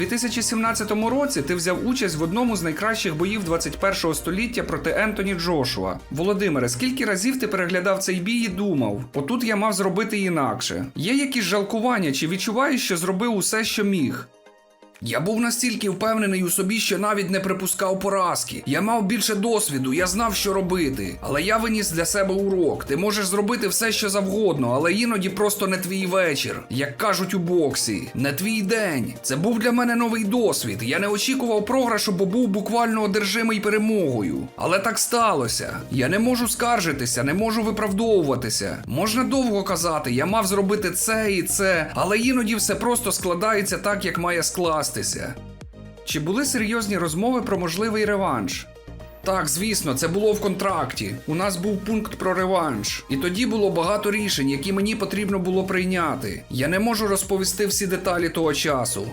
У 2017 році ти взяв участь в одному з найкращих боїв 21-го століття проти Ентоні Джошуа. Володимире, скільки разів ти переглядав цей бій і думав, отут я мав зробити інакше. Є якісь жалкування, чи відчуваєш, що зробив усе, що міг? Я був настільки впевнений у собі, що навіть не припускав поразки. Я мав більше досвіду, я знав, що робити. Але я виніс для себе урок. Ти можеш зробити все, що завгодно, але іноді просто не твій вечір. Як кажуть у боксі, не твій день. Це був для мене новий досвід. Я не очікував програшу, бо був буквально одержимий перемогою. Але так сталося. Я не можу скаржитися, не можу виправдовуватися. Можна довго казати, я мав зробити це і це, але іноді все просто складається так, як має скластися. Чи були серйозні розмови про можливий реванш? Так, звісно, це було в контракті. У нас був пункт про реванш, і тоді було багато рішень, які мені потрібно було прийняти. Я не можу розповісти всі деталі того часу,